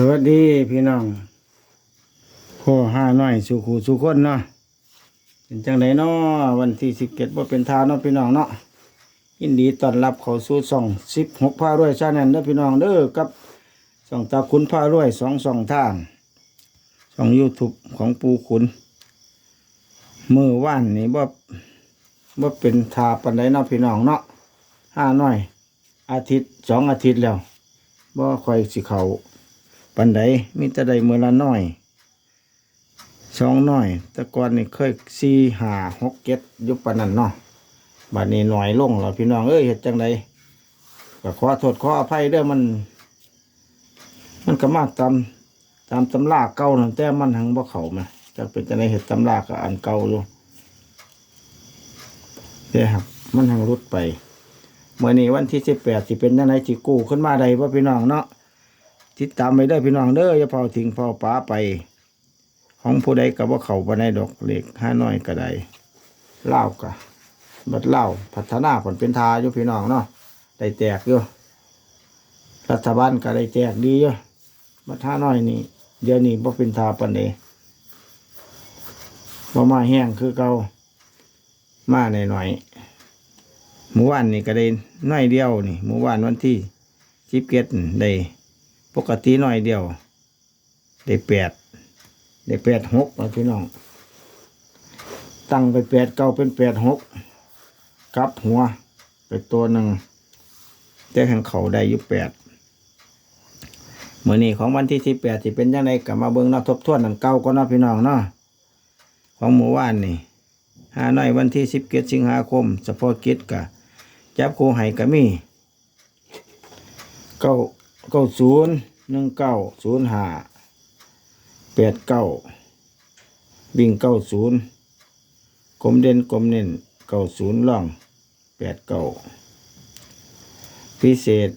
สวัสดีพี่น้องพ่อห้าน้อยสุขูสุคนเนาะเป็นจังไดเนาะวันที่สิบเจ็ดว่าเป็นทาเนาะพี่น้องเนาะยินดีต้อนรับเขาสู่สองสิบหกพารวยชาแนลเด้อพี่น้องเด้อกับสองตาคุณพารวยสองสองทางสองยูทูบของปูขุนมือว่านนี่ว่าว่าเป็นทาปันไดเนาะพี่น้องเนาะห้าน้อย อาทิตย์สองอาทิตย์แล้วบ่ค่อยสิเขา ปันไดมีแต่ใดมือละน้อยสองน้อย แต่ก่อนนี่เคยสี่ห้าหกเจ็ดยุบปานนั้นเนาะบัดนี้หน่อยลงแล้วพี่น้องเอ้ยเฮ็ดจังไดก็ขอโทษขออภัยเด้อมัน มันก็มาตามตามตำราเก่านั่นแต่มันหังบ่เขามาจักเป็นจังไดเฮ็ดตำราก็อันเก่าอยู่แต่ครับมันหังรุดไปเมื่อนี้วันที่สิบแปดสิเป็นยังไงสิกู้ขึ้นมาใดว่าพี่น้องเนาะ ติดตามไปเด้พี่น้องเด้ออย่าเผาทิ้งเผาป้าไป ของผู้ใดกับว่าเขาบ่ได้ดอกเล็กห้าน้อยก็ได้เล่ากะบัดเล่าพัฒนาผลเป็นทาอยู่พี่น้องเนาะได้แจกอยู่รัฐบาลก็ได้แจกดีอยู่บัดห้าน้อยนี่เดี๋ยวนี้บ่เป็นทาปันเดบ่มาแห้งคือเก่ามาหน่อยๆหมู่บ้านนี่ก็ได้น้อยเดียวนี่หมู่บ้านวันที่สิบเกตได้ ปกติหน้อยเดียว ได้แปดได้แปดหกนะพี่น้อง ตั้งไปแปดเก้าเป็นแปดหกกลับหัว ไปตัวหนึ่งแต่แข่งเขาได้ยู่แปดเมื่อนี้ของวันที่สิบแปดสิเป็นยังไงกลับมาเบิ้งนาะทบทวนนันเก่าก็นะพี่น้องเนาะของหมู่บ้านนี่หาหน่อยวันที่สิบเกสิงหาคมเฉพาะกิจกะจับคูไห้กะมีเก้า เก้าศูนย์หนึ่งเก้าศูนย์ห้าแปดเก้าวิ่งเก้าศูนย์กลมเด่นกลมเน้นเก้าศูนย์ล่องแปดเก้าพิเศษ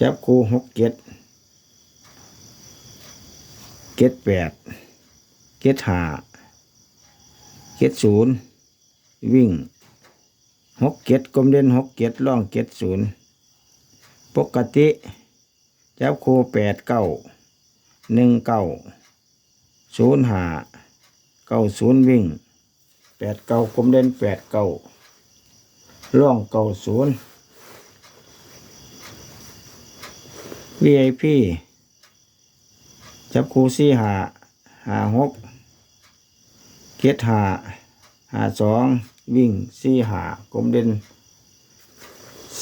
จับครูหกเกตเกตแปดเกตห้าเจ็ดศูนย์วิ่งหกเจ็ดกลมเด่นหกเจ็ดล่องเจ็ดศูนย์ ปกติจับโคแปดเก้าหนึ่งเก้าศูนย์หาเก้าศูนย์วิ่งแปดเก้ากลมเด่นแปดเก้าล่องเก้าศูนย์ VIP จับคู่สี่หาหาหกเกตหาหาสองวิ่งสี่หากลมเด่น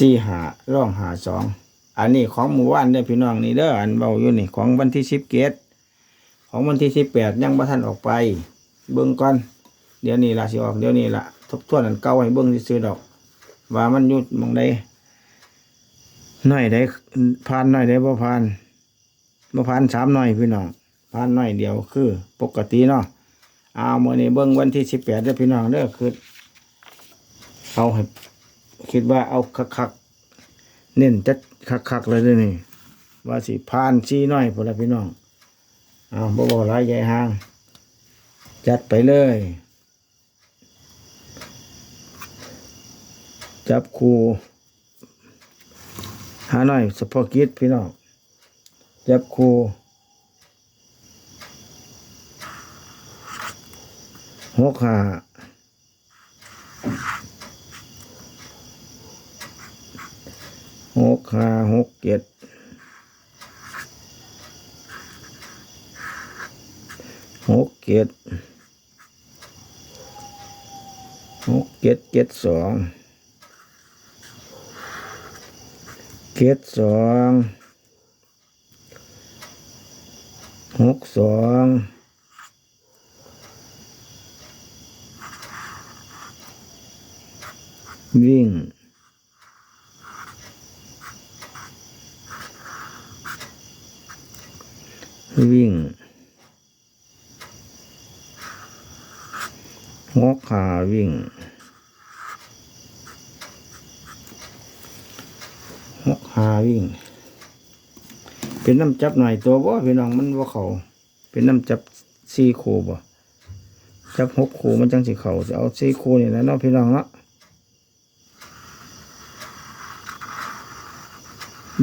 สี่หาร่องหาสองอันนี้ของหมู่บ้านเด้อพี่น้องนี่เด้ออันเบาอยู่นี่ของวันที่สิบเกตของวันที่สิบแปดยังบ่ทันออกไป เบิ่งก่อนเดี๋ยวนี้ละสิออกเดี๋ยวนี้ละทบทวนอันเก่าให้เบิ่งซื้อดอก ว่ามันยุดมองใดน้อยได้ผ่านน้อยได้บ่ผ่านบ่ผ่านสามน้อยพี่น้องผ่านน้อยเดียวคือ ปกติเนาะเอาเมื่อนี้เบิ้งวันที่สิบแปดเด้อพี่น้องเด้อคือเอาให้ คิดว่าเอาคักๆเน้นจัดคักๆเลยด้อนี่ ว่าสิพานซีน้อยพละพี่น้องเอาบ่บ่หลายใหญ่ห่าง จัดไปเลย จับคูหาหน่อยสปอกิตพี่น้องจับคูหกหา หกห้าหกเจ็ดหกเจ็ดหกเจ็ดเจ็ดสองเจ็ดสองหกสองวิ่ง วิ่งงกขาวิ่งงกขาวิ่ง เป็นน้ำจับหน่อยตัวบ่พี่น้องมันว่าเขาเป็นน้ำจับสี่คูบ่จับหกคูมันจังสิเขาจะเอาสี่คูนี่แหละเนาะพี่น้องเนาะ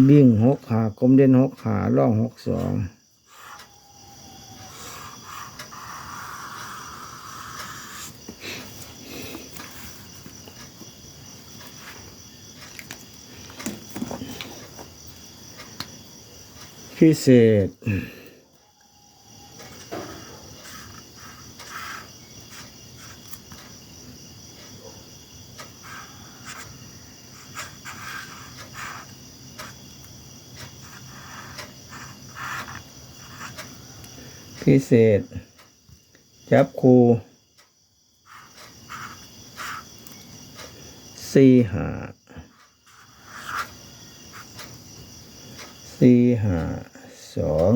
วิ่งหกหากลมเด่นหกหาล่องหกสอง พิเศษพิเศษ จับคูสี่หา สี่หาสอง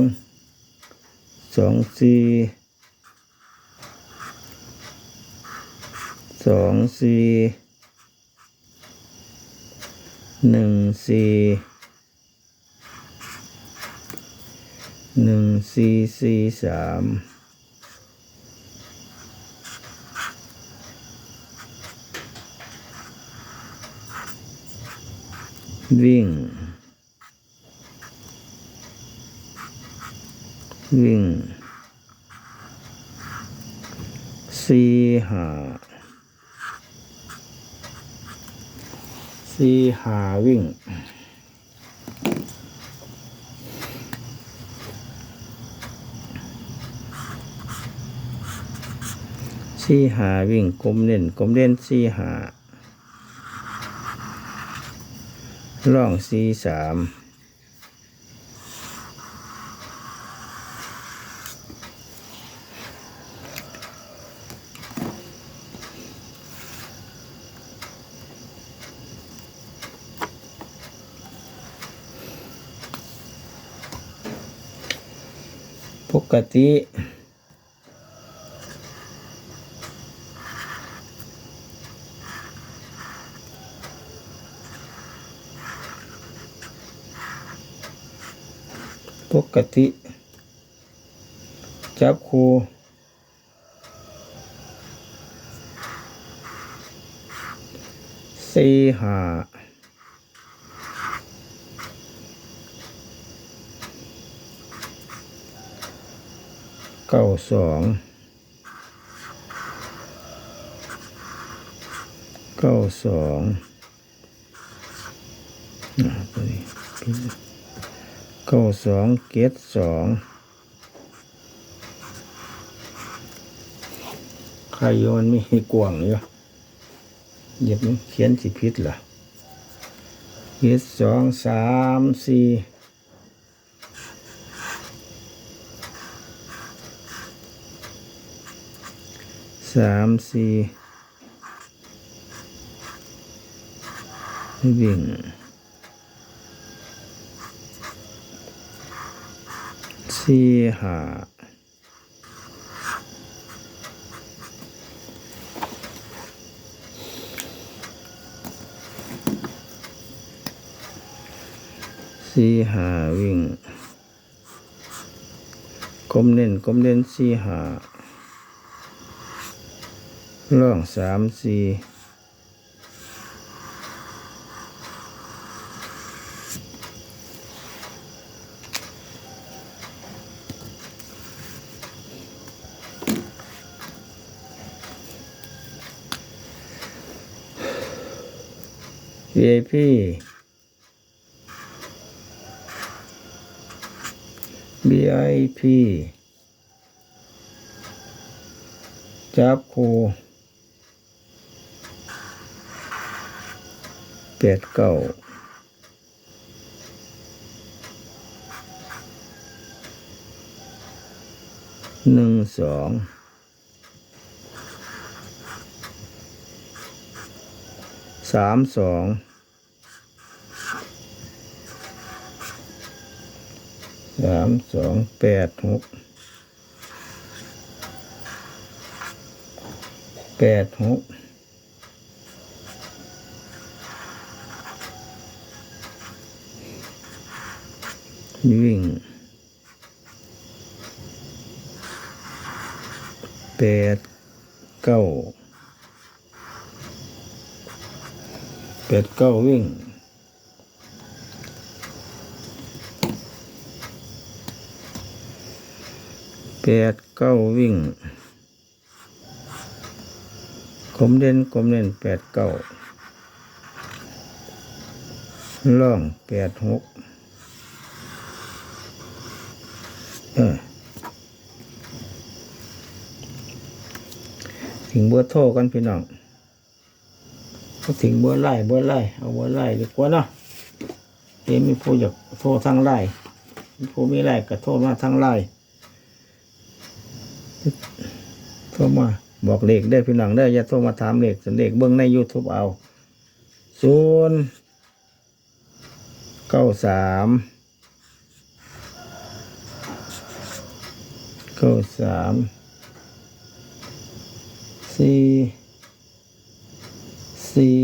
สองสี่สองสี่หนึ่งสี่หนึ่งสี่สี่สามวิ่ง วิ่งสี่หาสี่หาวิ่งสี่หาวิ่งกลมเล่นกลมเล่นสี่หาล่องสี่สาม กติปกติ จับคูสี่หา เก้าสองเก้าสองนี้เก้าสองเกตสองใครโยนมีกว่างอยู่เหยียบเขียนสิพิษล่ะเกตสองสามสี่ สามสี่วิ่งสี่หาสี่หาวิ่งกลมเน้นกลมเน้นสี่หา ล่องสามสี่พีไอพีบีไอพีจับคู แปดเก้าหนึ่งสองสามสองสามสองแปดหกแปดหก วิ่งแปดเก้าแปดเก้าวิ่งแปดเก้าวิ่งกลมเด่นกลมเด่นแปดเก้าล่องแปดหก ถึงเบอร์โทรกันพี่น้องเขาถึงเบอร์ไล่เบอร์ไล่เอาเบอร์ไล่ดีกว่าเนาะเดี๋ยวมีผู้อยากโทรทางไล่มีผู้มีไล่ก็โทรมาทางไล่โทรมาบอกเลขได้พี่น้องได้อย่าโทรมาถามเลขส่วนเลขเบิ้งใน YouTube เอาศูนย์เก้าสาม เก้าสามสี่สี่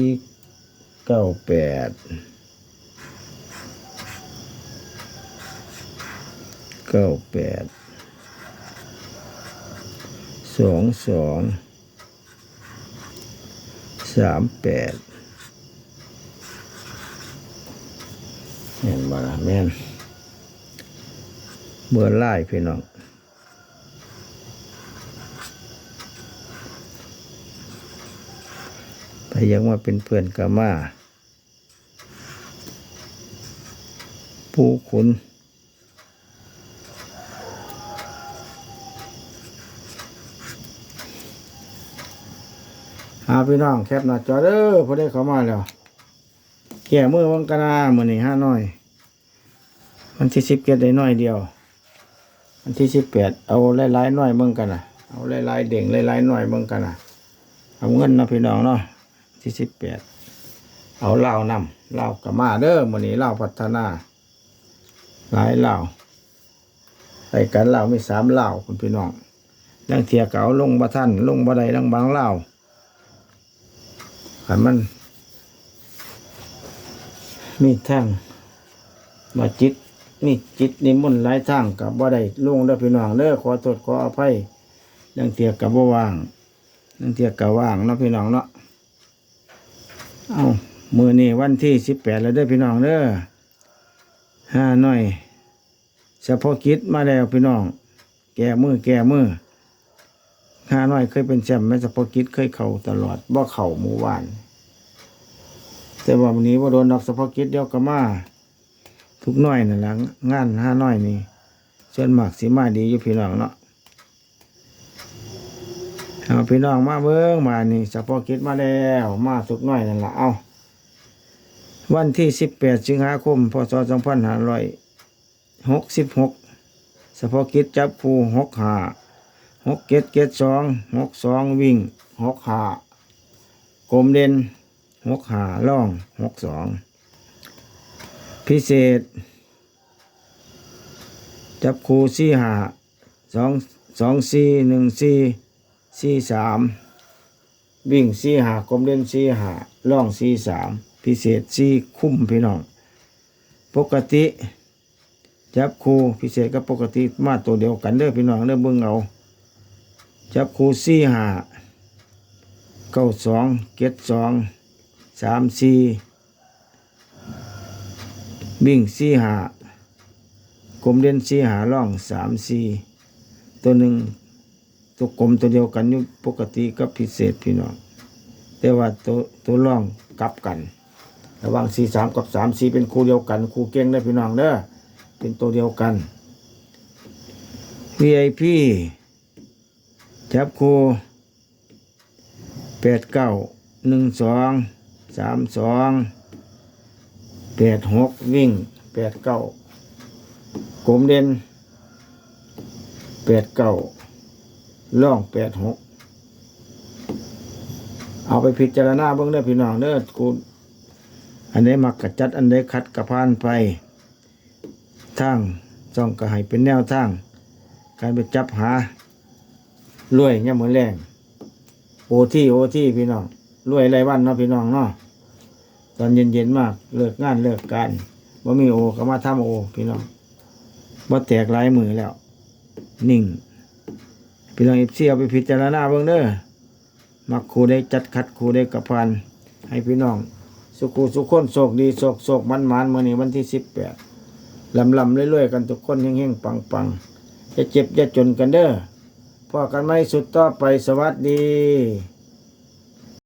เก้าแปดเก้าแปดสองสองสามแปดแม่นบ่ล่ะแม่นเบอร์ไล่พี่น้อง ไปยังว่าเป็นเพื่อนกามาผู้ขุนหาพี่น้องแคปหน้าจอเด้อพอได้เข้ามาแล้ว แก่มือวังกนามือนี่ห้าน้อยวันที่สิบเก็ดได้น้อยเดียววันที่สิบแปดเอาหลายๆน้อยเบิ่งกันนะเอาหลายๆเด่งหลายๆน้อยเบิ่งกันนะเอาเงินนะพี่น้องเนาะ ที่สิบแปดเอาเหล้านำเหล้ากะมาเด้อมือนี้เหล้าพัฒนา หลายเหล้าใส่กันเหล้ามีสามเหล้าคุณพี่น้องดังเทียเก่าลงบ่ท่านลงบ่ใดดังบางเหล้าขันมัน มีทางมาจิตมีจิตนิมนต์หลายทางกับบ่ได้ลงเด้อพี่น้องเด้อขอโทษขออภัยดังเทียกับบ่ว่างดังเทียกับว่างเนาะพี่น้องเนาะ เอามือนี่วันที่สิบแปดแล้วเด้อพี่น้องเด้อห้าหน่อยเฉพาะกิจมาแล้วพี่น้อง แก่มือแก่มือห้าน้อยเคยเป็นแชมป์แม่สปอร์กิจเคยเข่าตลอดบ่เข่าหมู่บ้าน แต่ว่าวันนี้ว่าโดนดอกสปอร์กิจเดียวก็มาทุกน้อยนั่นแหละงานห้าน้อยนี่ส่วนมากสีมาดีอยู่พี่น้องเนาะ เอาพี่น้องมาเบิ้งมานี่สปอกิจมาแล้ว มาทุกน้อยนั่นแหละเอาวันที่สิบแปดสิงหาคมพศสองพันห้าร้อยหกสิบหกสปอกิจจับผู้หกหาหกเจ็ดเจ็ดสองหกสองวิ่งหกหากลมเด่นหกหาล่องหกสองพิเศษ จับคูสี่หาสองสองสี่หนึ่งสี่ สี่สามวิ่งสี่หากลมเด่นสี่หาล่องสี่สามพิเศษสี่คุ้มพี่น้อง ปกติจับคูพิเศษกับปกติมาตัวเดียวกันเด้อพี่น้องเด้อเบิ่งเอา จับคู่สี่หาเก้าสองเจ็ดสองสามสี่บิ่งสี่หากลมเด่นสี่หาล่องสามสี่ตัวหนึ่ง ตัวกลมตัวเดียวกันอยู่ปกติกับพิเศษพี่น้อง แต่ว่าตัวตัวล่องกลับกัน ระหว่างสี่สามกับสามสี่เป็นคู่เดียวกันคู่เก่งได้พี่น้องเด้อเป็นตัวเดียวกัน VIP จับคู่แปดเก้าหนึ่งสองสามสองแปดหกวิ่งแปดเก้ากลมเด่นแปดเก้า ล่องแปดหกเอาไปพิจารณาเบื้องเด้อพี่น้องเด้อกูอันไหนมักกระจัดอันใดขัดกระพานไปทางจ้องก็ให้เป็นแนวทาง การไปจับหารวยเนี่ยเหมือนแรงโอที่โอที่พี่น้องรวยไรวันเนาะพี่น้องเนาะตอนเย็นๆมากเลิกงานเลิกการบ่มีโอก็มาทำโอ พี่น้องบ่แตกหลายมือแล้ว นิ่ง พี่น้องเอฟซีเอาไปพิจารณาเบิ่งเด้อมักครูได้จัดคัดครูได้กระพันให้พี่น้อง สุขุสุขคนโศกดีโศกโศกมันมันเมื่อนี้วันที่สิบแปดลำลำเรื่อยๆกันทุกคนเฮงๆปังปังจะเจ็บจะจนกันเด้อพอกันไม่สุดต่อไปสวัสดี